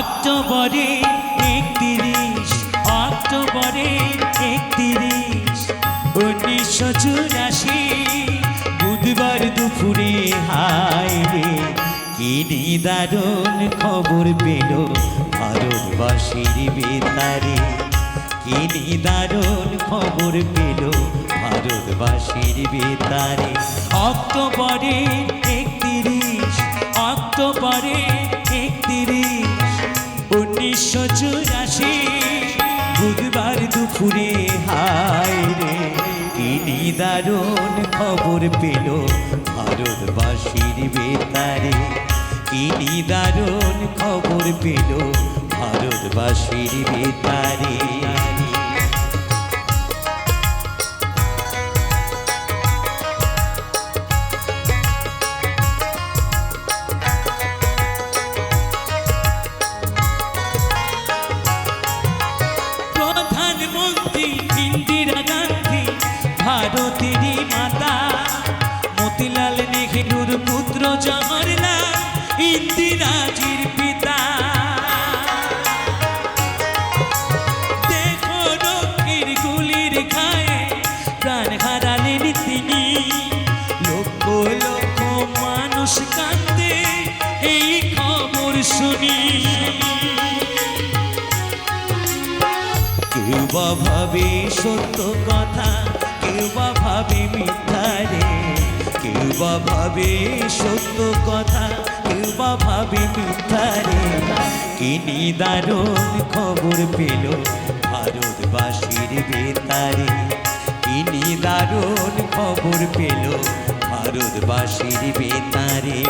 অক্টোবরে একত্রিশ অক্টোবরে একত্রিশ, উনিশশো চুরাশি, বুধবার দুপুরে হায় রে, কি নিদারুণ খবর পেল ভারতবাসীর বেতারে। কি নিদারুণ খবর পেল ভারতবাসীর বেতারে। অক্টোবরে একত্রিশ অক্টোবরে একত্রিশ উনিশশো চুরাশি বুধবার দুপুরে, হায় রে কি দারুণ খবর পেল ভারতবাসীর বেতারে। তিনি দারুণ খবর পেল ভারতবাসীর বেতারে। মানুষ এই খবর শুনি। কেউ বা ভাবে সত্য কথা, কেউ বা ভাবে মিথ্যা রে। কেউ বা ভাবে সত্য কথা, কেউ বা ভাবে মিথ্যা রে। কি নিদারুণ খবর পেল ভারতবাসীর বেতারে? কি নিদারুণ খবর পেল ভারতবাসীর বেতারে।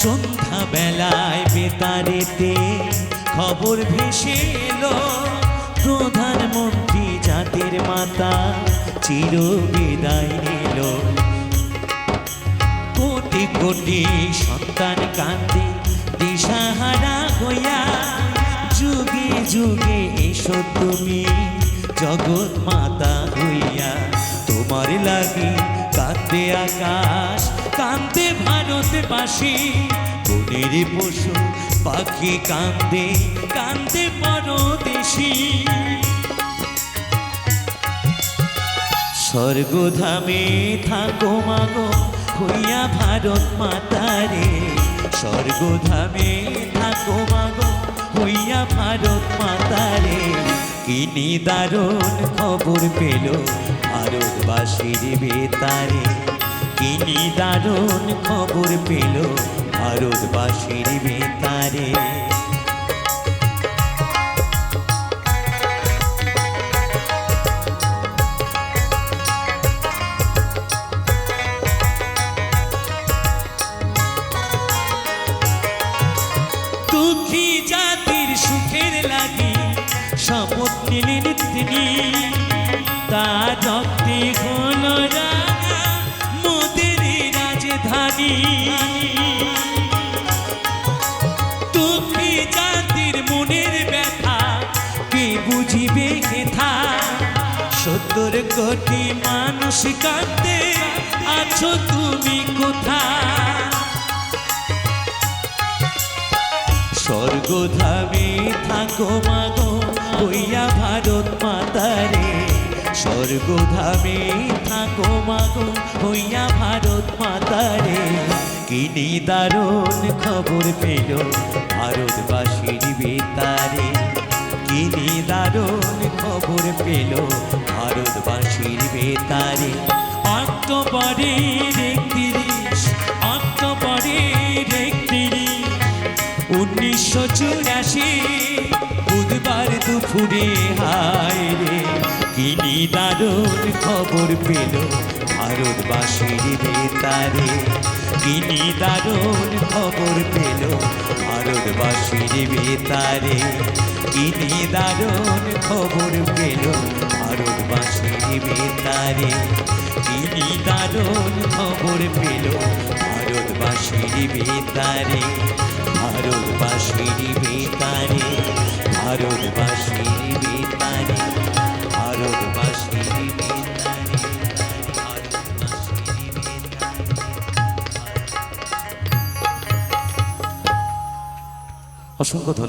সন্ধ্যা বেলায় বেতারেতে খবর ভেসে এলো প্রধানমন্ত্রী জাতির মাতা চির বিদায় নিল। কোটি কোটি সন্তান কান্দে দিশাহারা হইয়া যুগে এসো তুমি, জগৎ মাতা হইয়া। তোমার লাগি কান্দে আকাশ, কাঁদতে কান্দে ভারতবাসী। বনের পশু পাখি কান্দে কান্দে পরদেশী। স্বর্গধামে থাকো মাগো, হইয়া ভারত মাতারে স্বর্গধামে থাকো মাগো হইয়া ভারত মাতারে। কিনি দারুণ খবর পেল ভারতবাসীর বেতারে। কিনি দারুণ খবর পেল ভারতবাসীর বেতারে। নিলেন তিনি তার রক্তে রাঙা মোদের রাজধানী। দুঃখী জাতির মনের ব্যথা, কে বুঝিবে হেথা সত্তর কোটি মানুষ কাঁদতে আছো তুমি কোথায় স্বর্গধামে থাকো মাগো হইয়া স্বর্গধামে থাকো মাগো হইয়া ভারত মাতারে। কি নিদারুণ খবর পেল ভারতবাসীর বেতারে। কি নিদারুণ খবর পেল ভারতবাসীর বেতারে। অক্টোবরের একত্রিশ অক্টোবরের একত্রিশ। উনিশশো চুরাশি, বুধবার দুপুরে হায় রে কি নিদারুণ খবর পেল ভারতবাসীর বেতারে কি নিদারুণ খবর পেল ভারতবাসীর বেতারে কি নিদারুণ খবর পেল ভারতবাসীর বেতারে কি নিদারুণ খবর পেল ভারতবাসীর বেতারে ভারতবাসীর বেতারে ভারতবাসীর বেতারে ভারতবাসীর অসংখ্য ধন্যবাদ।